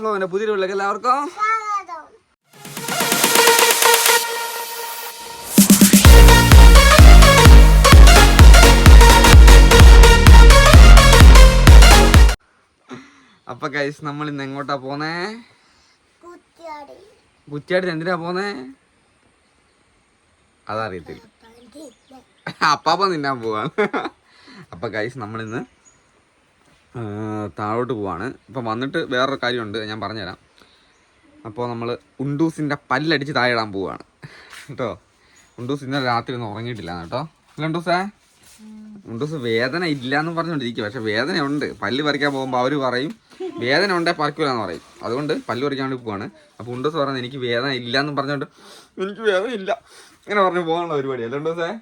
ഫ്ലോവിന്റെ പുതിയ വീട്ടിലേക്ക് എല്ലാവർക്കും. അപ്പൊ കൈസ് നമ്മൾ ഇന്ന് എങ്ങോട്ടാ പോന്നേ? കുറ്റിയാടി. എന്തിനാ പോന്നേ? അതറിയത്തില്ല. അപ്പാപ്പ നിന്നാ പോവാ. അപ്പൊ കൈസ് നമ്മളിന്ന് താഴോട്ട് പോവാണ്. ഇപ്പം വന്നിട്ട് വേറൊരു കാര്യമുണ്ട് ഞാൻ പറഞ്ഞുതരാം. അപ്പോൾ നമ്മൾ ഉണ്ടൂസിന്റെ പല്ലടിച്ച് താഴെ പോവാണ്. കേട്ടോ? ഉണ്ടൂസ് ഇന്നലെ രാത്രി ഒന്നും ഉറങ്ങിയിട്ടില്ല കേട്ടോ. അല്ല ഉണ്ടൂസേ? ഉണ്ടൂസ് വേദന ഇല്ല എന്ന് പറഞ്ഞുകൊണ്ടിരിക്കും പക്ഷെ വേദന ഉണ്ട് പല്ല് പറിക്കാൻ പോകുമ്പോൾ അവർ പറയും വേദന ഉണ്ടേ പറിക്കൂല എന്ന് പറയും. അതുകൊണ്ട് പല്ല് പറിക്കാൻ വേണ്ടി പോവാണ്. അപ്പോൾ ഉണ്ടൂസ് പറയുന്നത് എനിക്ക് വേദന ഇല്ല എന്ന് പറഞ്ഞുകൊണ്ട് എനിക്ക് വേദന ഇല്ല. ഇങ്ങനെ പറഞ്ഞ് പോകാനുള്ള പരിപാടി അല്ല ഉണ്ടൂസേ?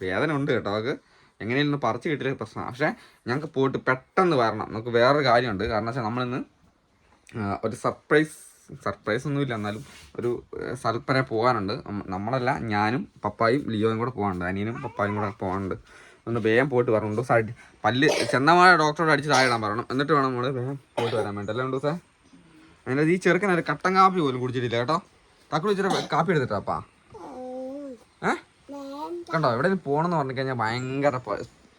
വേദന ഉണ്ട് കേട്ടോ അവർക്ക് എങ്ങനെയും പറിച്ചു കിട്ടില്ല പ്രശ്നമാണ്. പക്ഷേ ഞങ്ങൾക്ക് പോയിട്ട് പെട്ടെന്ന് വരണം. നമുക്ക് വേറൊരു കാര്യമുണ്ട്. കാരണം വെച്ചാൽ നമ്മളിന്ന് ഒരു സർപ്രൈസ് സർപ്രൈസ് ഒന്നുമില്ല. എന്നാലും ഒരു സ്ഥലപ്പനെ പോകാനുണ്ട്. നമ്മളല്ല ഞാനും പപ്പായും ലിയോയും കൂടെ പോകാനുണ്ട്. അനിയനും പപ്പായും കൂടെ പോകാനുണ്ട്. ഒന്ന് വേഗം പോയിട്ട് വരണം. സൈഡ് പല്ല് ചെന്നമായ ഡോക്ടറോട് അടിച്ച് താഴെ ഇടാൻ പറയണം. എന്നിട്ട് വേണം നമ്മൾ വേഗം പോയിട്ട് വരാൻ വേണ്ടി. അല്ലേ ദിവസം? അതിന്റെ ഈ ചെറുക്കൻ ഒരു കട്ടൻ കാപ്പി പോലും കുടിച്ചിട്ടില്ല കേട്ടോ. തക്കുടി കാപ്പി എടുത്തിട്ടാപ്പാ ഏഹ് കണ്ടോ എവിടെ പോകണമെന്ന് പറഞ്ഞു കഴിഞ്ഞാൽ ഭയങ്കര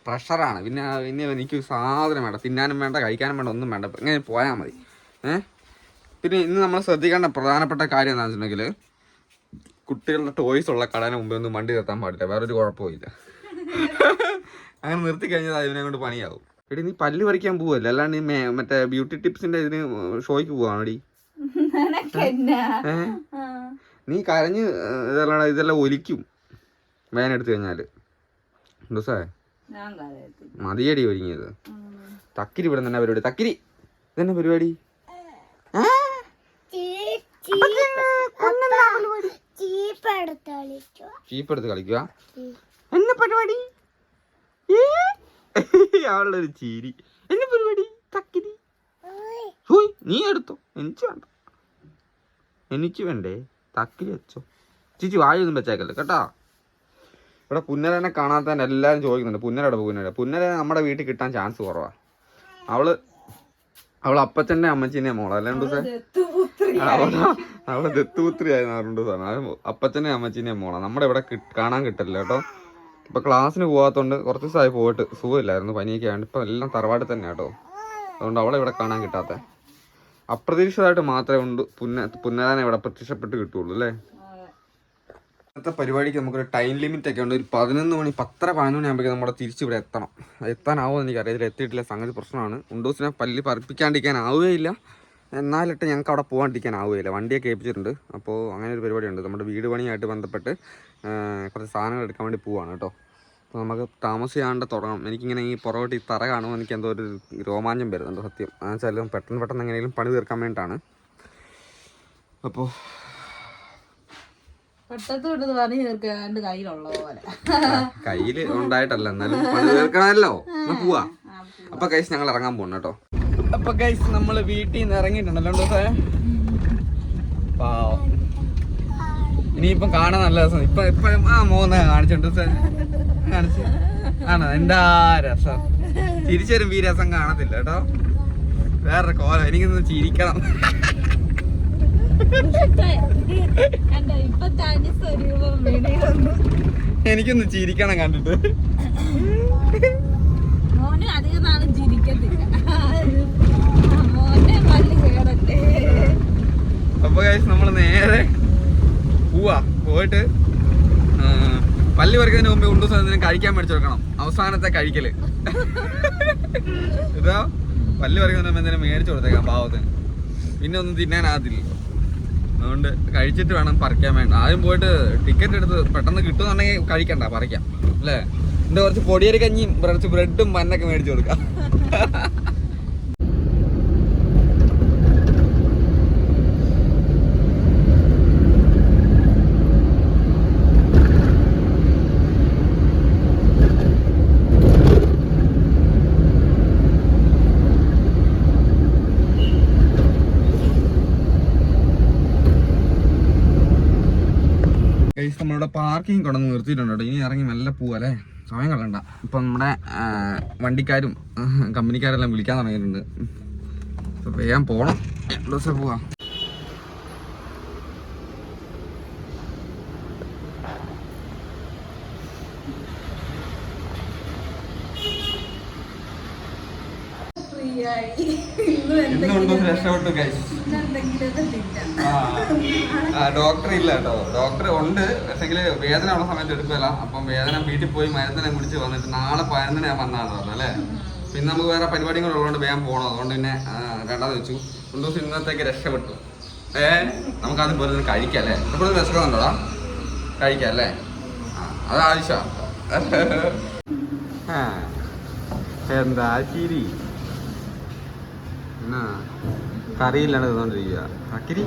പ്രഷറാണ് പിന്നെ പിന്നെ എനിക്ക് സാധനം വേണ്ട. തിന്നാനും വേണ്ട കഴിക്കാനും വേണ്ട ഒന്നും വേണ്ട. ഇങ്ങനെ പോയാൽ മതി. ഏ? പിന്നെ ഇന്ന് നമ്മൾ ശ്രദ്ധിക്കേണ്ട പ്രധാനപ്പെട്ട കാര്യം എന്താണെന്ന് വെച്ചിട്ടുണ്ടെങ്കിൽ കുട്ടികളുടെ ടോയ്സ് ഉള്ള കടന് മുമ്പേ ഒന്നും വണ്ടി നിർത്താൻ പാടില്ല. വേറൊരു കുഴപ്പമില്ല അങ്ങനെ നിർത്തി കഴിഞ്ഞാൽ അതിനെ കൊണ്ട് പണിയാവും. എടി നീ പല്ല് പറിക്കാൻ പോവല്ലേ? അല്ലാണ്ട് നീ മറ്റേ ബ്യൂട്ടി ടിപ്സിന്റെ ഇതിന് ഷോയ്ക്ക് പോവാണോടി? നീ കരഞ്ഞ് ഇതെല്ലാം ഇതെല്ലാം ഒലിക്കും. വേനെടുത്ത് കഴിഞ്ഞാൽ. ദിവസേ മതിയടി ഒരുങ്ങിയത്. തക്കിരി ഇവിടെ തന്നെ പരിപാടി. തക്കിരി. ഇതന്നെ പരിപാടി? ചീപ്പ് എടുത്തളിച്ചു ചീപ്പ് എടുത്ത് കളിക്കുക. എന്നെ പരിപാടി? അവളുടെ ചീരി. എന്നെ പരിപാടി? തക്കിരി. ഹോയ് നീ എടുത്തോ. എനിക്ക് വേണ്ട. എനിക്ക് വേണ്ടേ? തക്കിരി വെച്ചോ. ചേച്ചി വായൊന്നും വെച്ചേക്കല്ലേ. കേട്ടാ? ഇവിടെ പുന്നരനെ കാണാത്തന്നെ എല്ലാവരും ചോദിക്കുന്നുണ്ട്. പുന്നരയുടെ പുന്നര പുന്നര നമ്മുടെ വീട്ടിൽ കിട്ടാൻ ചാൻസ് കുറവാ. അവൾ അവൾ അപ്പച്ചന്റെ അമ്മച്ചീന്റെ മോളാ. അല്ലാണ്ട് അവൾ ദത്തുപുത്രി ആയിരുന്നു സാധനം അപ്പച്ചനെ അമ്മച്ചീനെ മോളാ. നമ്മുടെ ഇവിടെ കാണാൻ കിട്ടില്ല കേട്ടോ. ഇപ്പൊ ക്ലാസ്സിന് പോകാത്തോണ്ട് കുറച്ച് ദിവസമായി പോയിട്ട് സുഖമില്ലായിരുന്നു പനിയൊക്കെ ആയതുകൊണ്ട് ഇപ്പൊ എല്ലാം തറവാട് തന്നെ കേട്ടോ. അതുകൊണ്ട് അവളെ ഇവിടെ കാണാൻ കിട്ടാത്ത. അപ്രതീക്ഷിതമായിട്ട് മാത്രമേ ഉണ്ട് പുന്ന പുന്നരാനെ ഇവിടെ പ്രത്യക്ഷപ്പെട്ട് കിട്ടുള്ളൂ അല്ലേ? ഇന്നത്തെ പരിപാടിക്ക് നമുക്കൊരു ടൈം ലിമിറ്റ് ഒക്കെ ഉണ്ട്. ഒരു പതിനൊന്ന് മണി പത്തര പതിനൊന്ന് മണി ആകുമ്പോഴേക്കും നമ്മുടെ തിരിച്ചിവിടെ എത്തണം. എത്താനാവോ എന്ന് എത്തിയിട്ടില്ല. സംഗതി പ്രശ്നമാണ്. ഉണ്ടോസിനെ പല്ലി പറപ്പിക്കാണ്ടിരിക്കാൻ ആവുകയില്ല എന്നാലിട്ട് ഞങ്ങൾക്ക് അവിടെ പോകാണ്ടിരിക്കാൻ ആവുകയില്ല വണ്ടിയൊക്കെ ഏൽപ്പിച്ചിട്ടുണ്ട്. അപ്പോൾ അങ്ങനെ ഒരു പരിപാടിയുണ്ട്. നമ്മുടെ വീട് പണിയായിട്ട് ബന്ധപ്പെട്ട് കുറച്ച് സാധനങ്ങൾ എടുക്കാൻ വേണ്ടി പോവാണ് കേട്ടോ. അപ്പോൾ നമുക്ക് താമസിയാണ്ട് തുടങ്ങണം എനിക്കിങ്ങനെ ഈ പുറകോട്ട് ഈ തറ കാണുമ്പോൾ എനിക്ക് എന്തോ ഒരു രോമാഞ്ചം വരുന്നുണ്ട് സത്യം. എന്നുവെച്ചാൽ പെട്ടെന്ന് പെട്ടെന്ന് എങ്ങനെയെങ്കിലും പണി തീർക്കാൻ വേണ്ടിയിട്ടാണ്. അപ്പോൾ പെട്ടത്ത് വിട്ടത് പണി തീർക്കാണ്ട് കയ്യിലുള്ള പോലെ. കയ്യിൽ ഉണ്ടായിട്ടല്ല എന്നാലും പണി തീർക്കണമല്ലോ. എന്നാ പോവാ. അപ്പൊ കൈസ് ഞങ്ങൾ ഇറങ്ങാൻ പോണ കേട്ടോ. അപ്പൊ കൈസ് നമ്മൾ വീട്ടിൽ നിന്ന് ഇറങ്ങിയിട്ടുണ്ടല്ലോ ദിവസേ പാവം. ഇനിയിപ്പം കാണാൻ നല്ല രസം. ഇപ്പൊ ഇപ്പൊ ആ മോന്ന കാണിച്ചിട്ടുണ്ട് സാർ കാണിച്ച്. ആണോ? എന്താ രസം? തിരിച്ചൊരു ഈ രസം കാണത്തില്ല കേട്ടോ. വേറൊരു കോലം. എനിക്കൊന്ന് ചിരിക്കണം. എനിക്കൊന്ന് ചിരിക്കണം കണ്ടിട്ട്. മോന് അധികം നാളും ചിരിക്കത്തില്ല. മോനെ പല്ല് കേടട്ടെ അപ്പൊ കഴിച്ച് നമ്മൾ നേരെ പോവാ. പോയിട്ട് പല്ലി പറിക്കുന്നതിന് മുമ്പ് ഉണ്ടു സാധനം കഴിക്കാൻ മേടിച്ചു കൊടുക്കണം അവസാനത്തെ കഴിക്കൽ. ഇതാ പല്ല് പറിക്കുന്നതിന് മുമ്പ് എന്തെങ്കിലും മേടിച്ചു കൊടുത്തേക്കാം പാവത്തിന്. പിന്നെ ഒന്നും തിന്നാനാകത്തില്ല. അതുകൊണ്ട് കഴിച്ചിട്ട് വേണം പറിക്കാൻ വേണ്ട. ആദ്യം പോയിട്ട് ടിക്കറ്റ് എടുത്ത് പെട്ടെന്ന് കിട്ടുന്നുണ്ടെങ്കിൽ കഴിക്കണ്ട പറിക്കാം. അല്ലേ? എന്റെ കുറച്ച് പൊടിയരി കഞ്ഞിയും കുറച്ച് ബ്രെഡും പന്നൊക്കെ മേടിച്ചു കൊടുക്കാം. ഗൈസ് നമ്മളിവിടെ പാർക്കിംഗ് കൊണ്ടുവന്ന് നിർത്തിയിട്ടുണ്ട് കേട്ടോ. ഇനി ഇറങ്ങി മെല്ലെ അല്ലേ? സമയം കളണ്ട ഇപ്പം നമ്മുടെ വണ്ടിക്കാരും കമ്പനിക്കാരെല്ലാം വിളിക്കാൻ തുടങ്ങിയിട്ടുണ്ട്. അപ്പം വേഗം പോകണം ദിവസം പോവാം. രക്ഷപ്പെട്ടു. ആ. ഡോക്ടർ ഇല്ല കേട്ടോ. ഡോക്ടർ ഉണ്ട്. പക്ഷെങ്കിൽ വേദന ഉള്ള സമയത്ത് എടുക്കില്ല അപ്പം വേദന വീട്ടിൽ പോയി മരുന്നിനെ കുടിച്ച് വന്നിട്ട് നാളെ പതിനൊന്നിന് ഞാൻ വന്നതാണ് അല്ലേ? പിന്നെ നമുക്ക് വേറെ പരിപാടികൾ ഉള്ളതുകൊണ്ട് വേഗം പോകണം അതുകൊണ്ട് പിന്നെ രണ്ടാമത് വെച്ചു. രണ്ടു ദിവസം ഇന്നത്തേക്ക് രക്ഷപ്പെട്ടു. ഏ നമുക്കത് പോലെ കഴിക്കാം അല്ലേ? എപ്പോഴും രസമുണ്ടോടാ കഴിക്കാം അല്ലേ? അത് ആവശ്യമാണ് എന്താ ചിരി എന്നാ? കറിയില്ലാണ്ട് തിന്നോണ്ടിരിക്കുക അക്കിരി?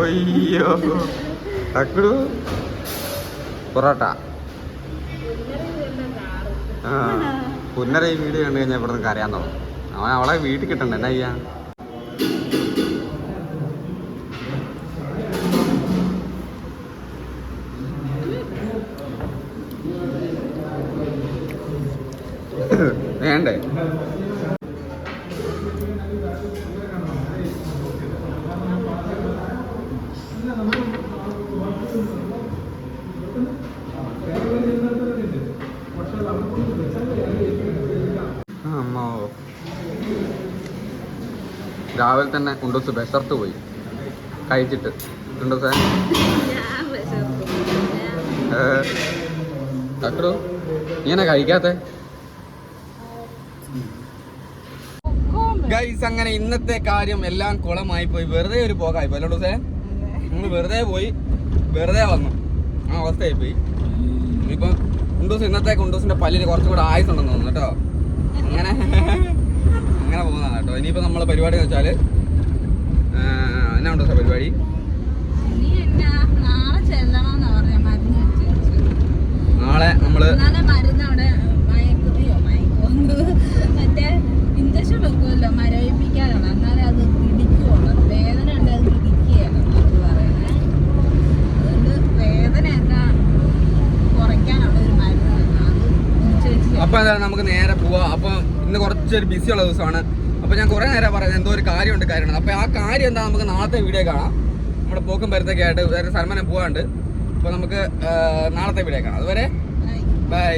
ഒയ്യോ അക്കുടു പൊറോട്ട. ആ പുന്നര ഈ വീഡിയോ കണ്ടു കഴിഞ്ഞാൽ ഇവിടെ നിന്ന് കരയാൻ തുടങ്ങും. അവൻ അവളെ വീട്ടിൽ കിട്ടണ്ട? എന്നാ ചെയ്യാ വേണ്ടേ രാവിലെ തന്നെ കുണ്ടൂസ് ബെസർത്ത് പോയി. കഴിച്ചിട്ട്. കുണ്ടൂസേ തക്കടു ഇങ്ങനെ കഴിക്കാത്ത? ഗൈസ് അങ്ങനെ ഇന്നത്തെ കാര്യം എല്ലാം കുളമായി പോയി. വെറുതെ ഒരു പോകായി പോയി. അല്ലോ ദിവസേ നമ്മൾ വെറുതെ പോയി. വെറുതെ വന്നു. ആ അവസ്ഥയായി പോയി. ഇനിയിപ്പം കുണ്ടൂസ് ഇന്നത്തെ കുണ്ടൂസിന്റെ പല്ലിന് കുറച്ചും കൂടെ ആയുസ് ഉണ്ടെന്ന് തോന്നുന്നു കേട്ടോ. അങ്ങനെ. അങ്ങനെ പോകുന്നതാണ് കേട്ടോ. ഇനിയിപ്പോൾ നമ്മളെ പരിപാടി എന്ന് വെച്ചാൽ എന്നാ ഉണ്ടോ സാർ പരിപാടി? നാളെ ചെല്ലണമെന്നാ പറഞ്ഞ മരുന്ന് വെച്ച് നാളെ നമ്മൾ എന്നാലേ മരുന്ന് അവിടെ മയക്കുറിയോ മയക്കോന്ന് മറ്റേ ഇഞ്ചക്ഷൻ വെക്കുമല്ലോ മരവിപ്പിക്കാനുള്ള എന്നാലേ അത് പിടിക്കുള്ളൂ വേദന ഉണ്ട് അത് പിടിക്കുകയല്ലെന്ന് അവർ പറയുന്നത് അതുകൊണ്ട് വേദനയൊക്കെ കുറയ്ക്കാനുള്ള ഒരു മരുന്ന് തന്നെ അത് അപ്പൊ എന്തായാലും നമുക്ക് നേരെ പോവാ. അപ്പൊ ഇന്ന് കുറച്ചൊരു ബിസി ഉള്ള ദിവസമാണ്. അപ്പൊ ഞാൻ കുറെ നേരം പറയുന്നത് എന്തോ ഒരു കാര്യമുണ്ട് കാര്യമാണ് അപ്പൊ ആ കാര്യം എന്താ നമുക്ക് നാളത്തെ വീഡിയോ കാണാം. നമ്മുടെ പോക്കും പരുത്തൊക്കെ ആയിട്ട് വേറെ സൽമാനം പോവാണ്ട് അപ്പൊ നമുക്ക് നാളത്തെ വീഡിയോ കാണാം. അതുവരെ ബൈ